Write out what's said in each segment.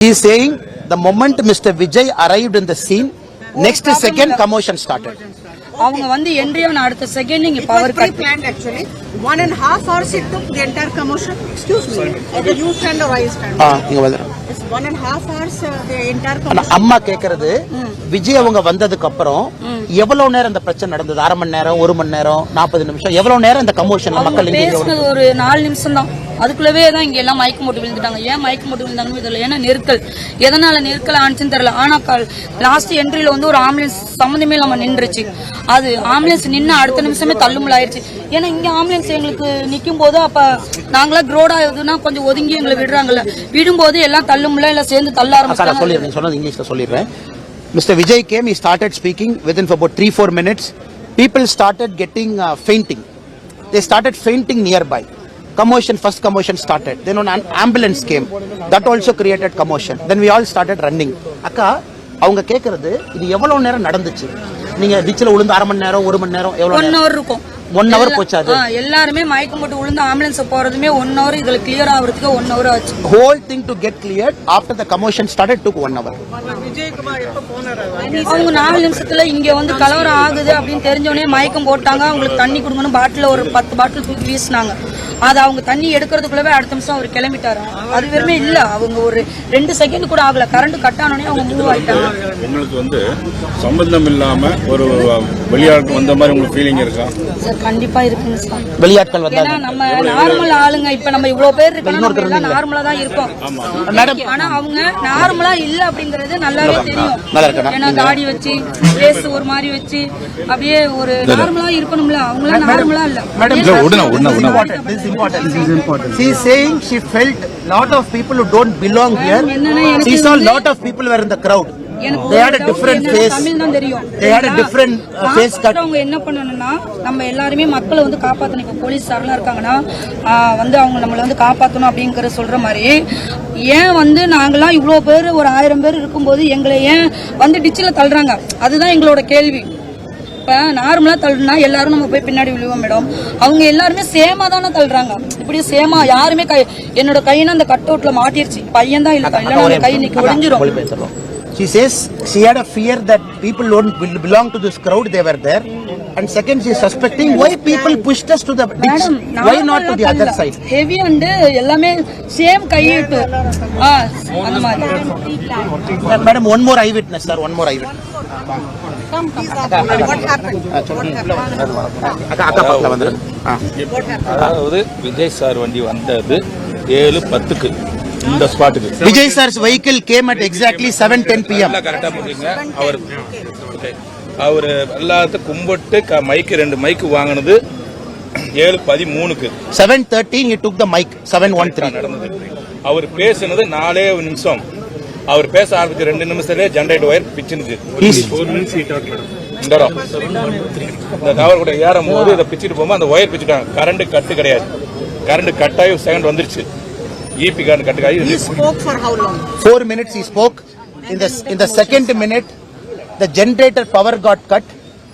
He is saying the moment Mr. Vijay arrived in the scene, next second commotion started. அவங்க வந்து என்ட்ரியான அடுத்த second was power cut actually. One and a half hours it took the entire commotion. Excuse me. Either you stand or I stand. ஆ, இங்க வந்து It's one and a half hours uh, the entire ஆனா commotion. அம்மா கேக்குறது விஜய் அவங்க வந்ததுக்கு அப்புறம் எவ்வளவு நேரம் இந்த பிரச்சனை நடந்தது அரை மணி நேரம் ஒரு மணி நேரம் நாற்பது நிமிஷம் எவ்வளவு நேரம் இந்த கமோஷன் மக்கள் இங்க ஒரு நாலு நிமிஷம் தான் அதுக்குள்ளவே தான் இங்க எல்லாம் மயக்கம் போட்டு விழுந்துட்டாங்க. ஏன் மயக்கம் போட்டு விழுந்தாங்கன்னு தெரியல. ஏன்னா நெருக்கல். எதனால நெருக்கல் ஆனிச்சுன்னு தெரியல. ஆனா லாஸ்ட் என்ட்ரியில வந்து ஒரு ஆம்புலன்ஸ் சம்மந்தமே இல்லாம நின்றுச்சு. அது ஆம்புலன்ஸ் நின்று அடுத்த நிமிஷமே தள்ளுமுள்ள ஆயிருச்சு. ஏன்னா இங்க ஆம்புலன்ஸ் எங்களுக்கு நிக்கும் போது அப்ப நாங்களா க்ரோடா எதுனா கொஞ்சம் ஒதுங்கி எங்களை விடுறாங்கல்ல. விடும்போது எல்லாம் தள்ளுமுள்ள எல்லாம் சேர்ந்து தள்ள ஆரம்பிச்சாங்க சொல்லிடுறேன். சொன்னது இங்கிலீஷ்ல சொல்லிடுறேன். Mister Vijay came he started speaking within for about three four minutes. People started getting uh, fainting. They started fainting nearby. Commotion first commotion started. Then an ambulance came. That also created commotion. Then we all started running. அக்கா அவங்க கேக்குறது இது எவ்வளவு நேரம் நடந்துச்சு? நீங்க டிச்சில் விழுந்து அரை மணி நேரம் ஒரு மணி நேரம் எவ்வளவு ஒன் ஹவர் இருக்கும். ஒன் ஹவர் போச்சு அது எல்லாருமே மயக்கம் போட்டு விழுந்து ஆம்புலன்ஸ் போறதுமே ஒன் ஹவர் இதுல கிளியர் ஆகுறதுக்கு ஒன் ஹவர் ஆச்சு. Whole thing to get cleared after the commotion started took one hour. அவங்க நாலு நிமிஷத்துல இங்க வந்து கலவரம் ஆகுது அப்படின்னு தெரிஞ்சவொடனே மயக்கம் போட்டாங்க. அவங்களுக்கு தண்ணி கொடுங்கன்னு பாட்டில ஒரு பத்து பாட்டில் தூக்கி வீசினாங்க. அது அவங்க தண்ணி எடுக்கிறதுக்குள்ளவே அடுத்த நிமிஷம் அவர் கிளம்பிட்டாரு. அது வெறுமே இல்ல. அவங்க ஒரு ரெண்டு செகண்ட் கூட ஆகல. கரண்ட் கட் ஆனோடனே அவங்க மூவ் ஆயிட்டாங்க. உங்களுக்கு வந்து சம்பந்தம் இல்லாம ஒரு வெளியாட்கள் வந்த மாதிரி உங்களுக்கு ஃபீலிங் இருக்கா? சார் கண்டிப்பா இருக்குங்க சார் வெளியாட்கள் ஏன்னா வந்தாங்க நம்ம நார்மல் ஆளுங்க இப்ப நம்ம இவ்வளவு பேர் இருக்கோம் நார்மலா தான் இருக்கோம் மேடம் ஆனா அவங்க நார்மலா இல்ல அப்படிங்கறது நல்லாவே தெரியும்? ஏன்னா தாடி வச்சு ஃபேஸ் ஒரு மாதிரி வச்சு அப்படியே ஒரு நார்மலா இருக்கணும்ல. அவங்களாம் நார்மலா இல்ல. Madam, important. This is important. She is saying she felt lot of people who don't belong here. She saw lot of people were in the crowd. They had a different என்னன்னா, face. They had a different uh, face cut. அவங்க என்ன பண்ணணும்னா நம்ம எல்லாருமே மக்களை வந்து காப்பாத்தணும் இப்ப போலீஸ் சார்லாம் இருக்காங்கன்னா வந்து அவங்க நம்மள வந்து காப்பாத்தணும் அப்படிங்கிற சொல்ற மாதிரி ஏன் வந்து நாங்கெல்லாம் இவ்வளோ பேர் ஒரு ஆயிரம் பேர் இருக்கும்போது எங்களை ஏன் வந்து டிச்சில் தள்ளுறாங்க அதுதான் எங்களோட கேள்வி இப்ப நார்மலா தள்ளுனா எல்லாரும் நம்ம போய் பின்னாடி விழுவோம் மேடம் அவங்க எல்லாருமே சேமா தானே தள்ளுறாங்க இப்படி சேமா யாருமே கை என்னோட கையினா அந்த கட் அவுட்ல மாட்டிருச்சு பையன் தான் இல்ல இல்லைன்னா கை நிக்க ஒளிஞ்சிரும் மொழிபெயர்த்துறோம். She says she had a fear that people don't bel- belong to this crowd. They were there. And second, she is suspecting why people pushed us to the ditch. Why not to the other side? Heavy and எல்லாமே same கையிட்டு ஆ அந்த மாதிரி Madam, one more eyewitness, sir. One more eyewitness. What happened? What happened? அக்கா அக்கா பக்கத்துல வந்துரு. அதாவது விஜய் சார் வண்டி வந்தது ஏழு பத்துக்கு இந்த ஸ்பாட்டுக்கு Vijay sir's vehicle came at exactly 7:10 p.m. எல்லாம் கரெக்டா புரியுங்க அவர். அவர் எல்லாத்தையும் கும்பிட்டு க- மைக்கு ரெண்டு மைக்கு வாங்கினது ஏழு பதிமூணுக்கு. 7:13 he took the mic. 7:13. நடந்தது. அவர் பேசினது நாலே நிமிஷம். அவர் பேச ஆரம்பிச்ச ரெண்டு நிமிஷத்துலயே ஜென்ரேட்டர் ஒயர் பிச்சுனுச்சு இந்த டவர் கூட ஏறும் போது இதை பிச்சுட்டு போகும்போது அந்த ஒயர் பிச்சுட்டாங்க. கரண்ட் கட்டு கிடையாது. கரண்ட் கட்டாயி செகண்ட் வந்துருச்சு. ஈபி கரண்ட் கட்டு He ஆகி spoke for how long? Four minutes he spoke. In the in the second minute, the generator power got cut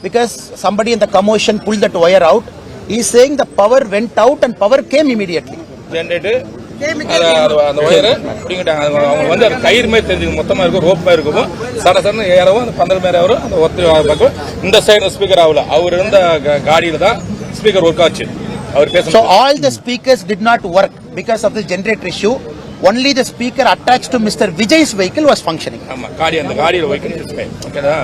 because somebody in the commotion pulled that wire out. He's saying the power went out and power came immediately. Generator அந்த ஒயரை பிடிங்கிட்டாங்க அது அவங்க வந்து அது கயிறு மாதிரி தெரிஞ்சு மொத்தமா இருக்கும் ரோப் மாதிரி இருக்கும் சட சடன்னு ஏறவும் அந்த பந்தல் மாதிரி வரும் அந்த ஒத்து பக்கம் இந்த சைடு ஸ்பீக்கர் ஆகல அவர் இருந்த க- காடியில தான் ஸ்பீக்கர் ஒர்க் ஆச்சு அவர் So பேச all the speakers did not work because of the generator issue. Only the speaker attached to Mr. Vijay's vehicle was functioning. ஆமா காடி அந்த காடியில வைக்கணும் ஓகேதா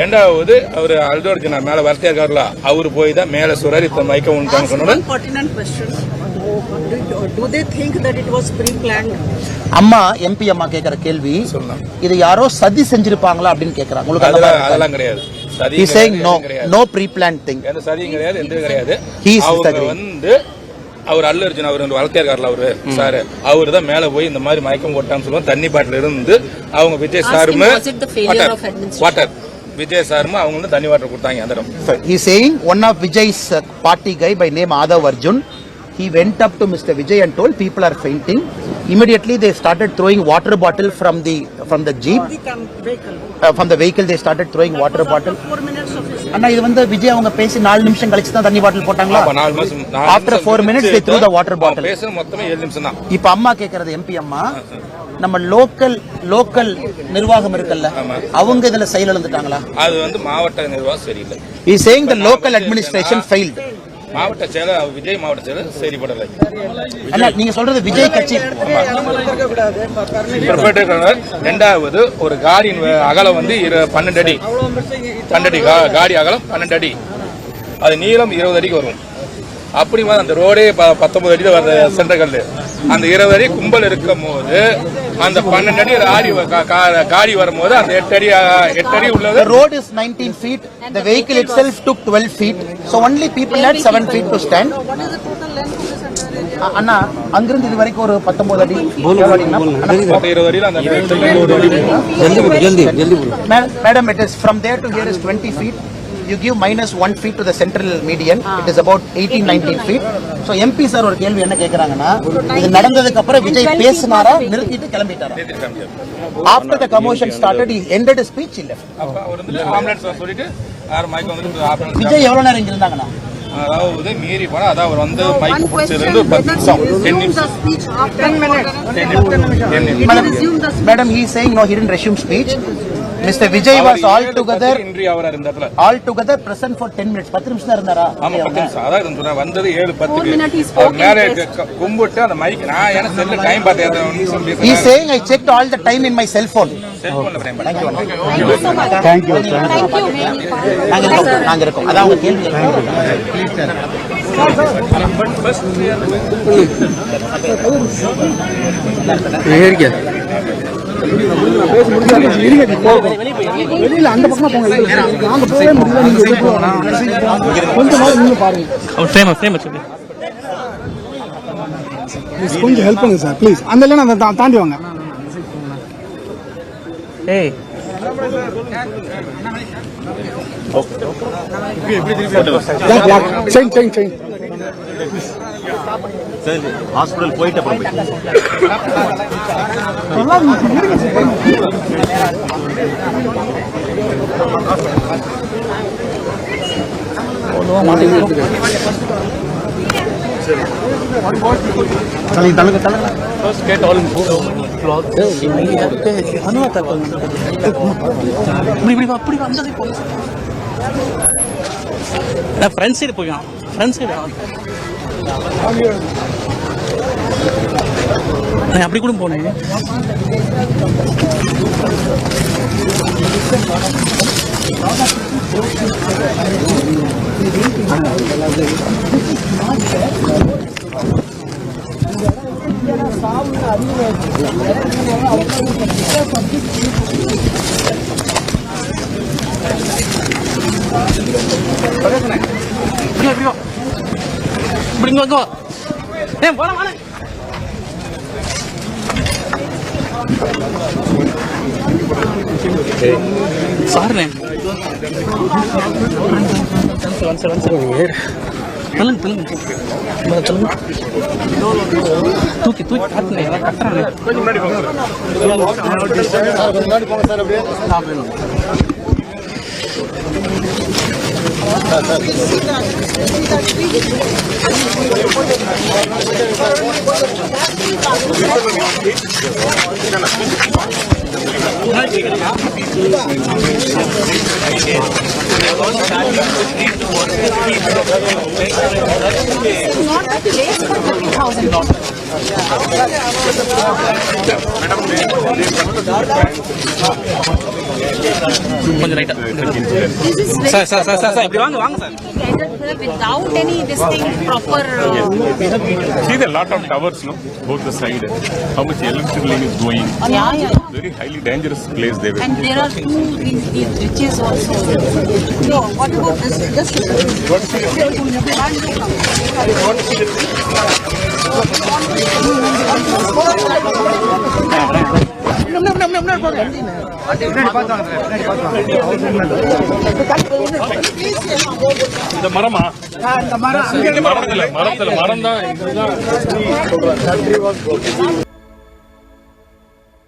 ரெண்டாவது அவர் அல்தோர்ஜினா மேல வரத்தே இருக்காருல அவரு போய் தான் மேல சுரரி இப்ப மைக்க உண்டாங்க Ask சொன்னோட one pertinent question. Do, do they think that it was pre-planned? அம்மா எம்பி அம்மா கேக்குற கேள்வி இது யாரோ சதி செஞ்சிருப்பாங்களா அப்படின்னு கேக்குறாங்க உங்களுக்கு அதெல்லாம் கிடையாது சதி no, எதுவும் கிடையாது. no pre-planned thing. எந்த சதியும் கிடையாது எந்த கிடையாது. வந்து அவர் அல்ல அர்ஜுன் அவர் வளர்த்தே இருக்காருல அவரு சாரு அவரு தான் மேல போய் இந்த மாதிரி மயக்கம் போட்டான்னு சொல்லுவோம் தண்ணி பாட்டில் இருந்து அவங்க விஜய் சாருமே? வாட்டர் விஜய் சாருமே அவங்க வந்து தண்ணி வாட்டர் கொடுத்தாங்க அந்த இடம் saying one of Vijay's uh, party guy by name Adav Arjun, he went up to Mr. Vijay and told people are fainting. Immediately they started throwing water bottle from the from the jeep. The com- vehicle. Uh, from the vehicle they started throwing water bottle. Four minutes of his அண்ணா இது வந்து விஜய் அவங்க பேசி நாலு நிமிஷம் கழிச்சு தான் தண்ணி bottle போட்டாங்களா minutes, they threw the water அவன் bottle. பேசுறது மொத்தமே ஏழு நிமிஷம் தான் இப்ப அம்மா கேக்குறது எம்பி அம்மா நம்ம லோக்கல் லோக்கல் நிர்வாகம் இருக்குல்ல அவங்க இதுல செயல் இழந்துட்டாங்களா அது வந்து மாவட்ட நிர்வாகம் சரியில்லை is saying the local administration failed மாவட்ட செயலர் விஜய் மாவட்ட செயலர் அண்ணா நீங்க சொல்றது விஜய் கட்சி. ரெண்டாவது ஒரு காடியின் அகலம் வந்து இரு- பன்னெண்டு அடி. பன்னெண்டு அடி கா- காடி அகலம் பன்னெண்டு அடி. அது நீளம் இருபது அடிக்கு வரும். அப்படி அந்த ரோடே ப- பத்தொன்பது அடி வர சென்டர்கள் அந்த இருபது அடி கும்பல் இருக்கும் போது அந்த பன்னெண்டு அடி ஆடி வ- கா- கா- காடி வரும்போது அந்த எட்டு அடி எட்டு அடி உள்ளது The road is 19 feet. The vehicle itself took 12 feet. So only people had 7 feet to stand. அ- அண்ணா அங்கிருந்து இது வரைக்கும் ஒரு 19 அடி எவ்வளவு அடிங்கண்ணா? அண்ணா, மொத்த இருபது அடியில் அந்த இருபது அடி Ma- Madam, it is from there to here is 20 feet. You give minus 1 feet to the central median. It is about 18, 19 feet. So MP sir ஒரு கேள்வி என்ன கேக்குறாங்கன்னா இது நடந்ததுக்கு அப்புறம் விஜய் பேசினாரா நிறுத்திட்டு கிளம்பிட்டாரா After the commotion started, he ended his speech, ambulance Vijay எவ்வளவு நேரம் இங்க இருந்தாங்கண்ணா அதாவது மீறி போனா அதான் அவர் வந்து One மைக் பிடிச்சிருந்து பத்து whether நிமிஷம் he டென் resumed the நிமிஷம் speech after 10 minutes. டென் நிமிஷம் ten Mr. Vijay was all together, இன்றி அவர் இந்த இடத்துல all together present for 10 minutes. 10 நிமிஷம் தான் இருந்தாரா ஆமா பத்து நிமிஷம் அதான் சொன்னேன் வந்தது ஏழு பத்துக்கு minute he spoke அவர் மேலே கும்பிட்டு அந்த மைக் நான் எனக்கு செல்ல டைம் பார்த்தேன் எத்தனை நிமிஷம் He is பேசுறேன் saying I checked all the time in my cell phone. செல்போன்ல time Thank you. Thank you so much. Thank you. Thank வெளியில அந்த நாங்க போங்க நாங்க இருக்கோம். அதான் உங்க கேள்வி. அவர் ஃபேமஸ் பாருங்க ப்ளீஸ் கொஞ்சம் ஹெல்ப் பண்ணுங்க சார் ப்ளீஸ் அந்த இல்லைன்னா அதை தாண்டி வாங்க ஏய் block block chain chain chain hospital போயிட்டு அப்புறம் போய். தள்ளுங்க, தள்ளுங்க, தள்ளுங்க. இப்படி இப்படி வா, அப்படி வந்தது போலீஸ் ஃப்ரண்ட் சைடு போயும் ஃப்ரண்ட் சைடு நான் அப்படி கூட போனேன் இப்படி இங்க வா ஏன் போலாம் வாங்க சாருண்ணே தள்ளுங்க தள்ளுங்க முதல்ல தள்ளுங்க தூக்கி தூக்கி காட்டுனே கட்டுறானே கொஞ்சம் லைட்டா sir sir sir sir sir இப்படி வாங்க வாங்க sir without any this thing proper uh, See the lot of towers, no? Both the side. How much electric line is going? yeah, yeah. Very highly dangerous place they were. and there are two these, these bridges also No, what about this? Just இந்த மரமா? இந்த மரம். மரத்துல மரம் தான். இதுதான்.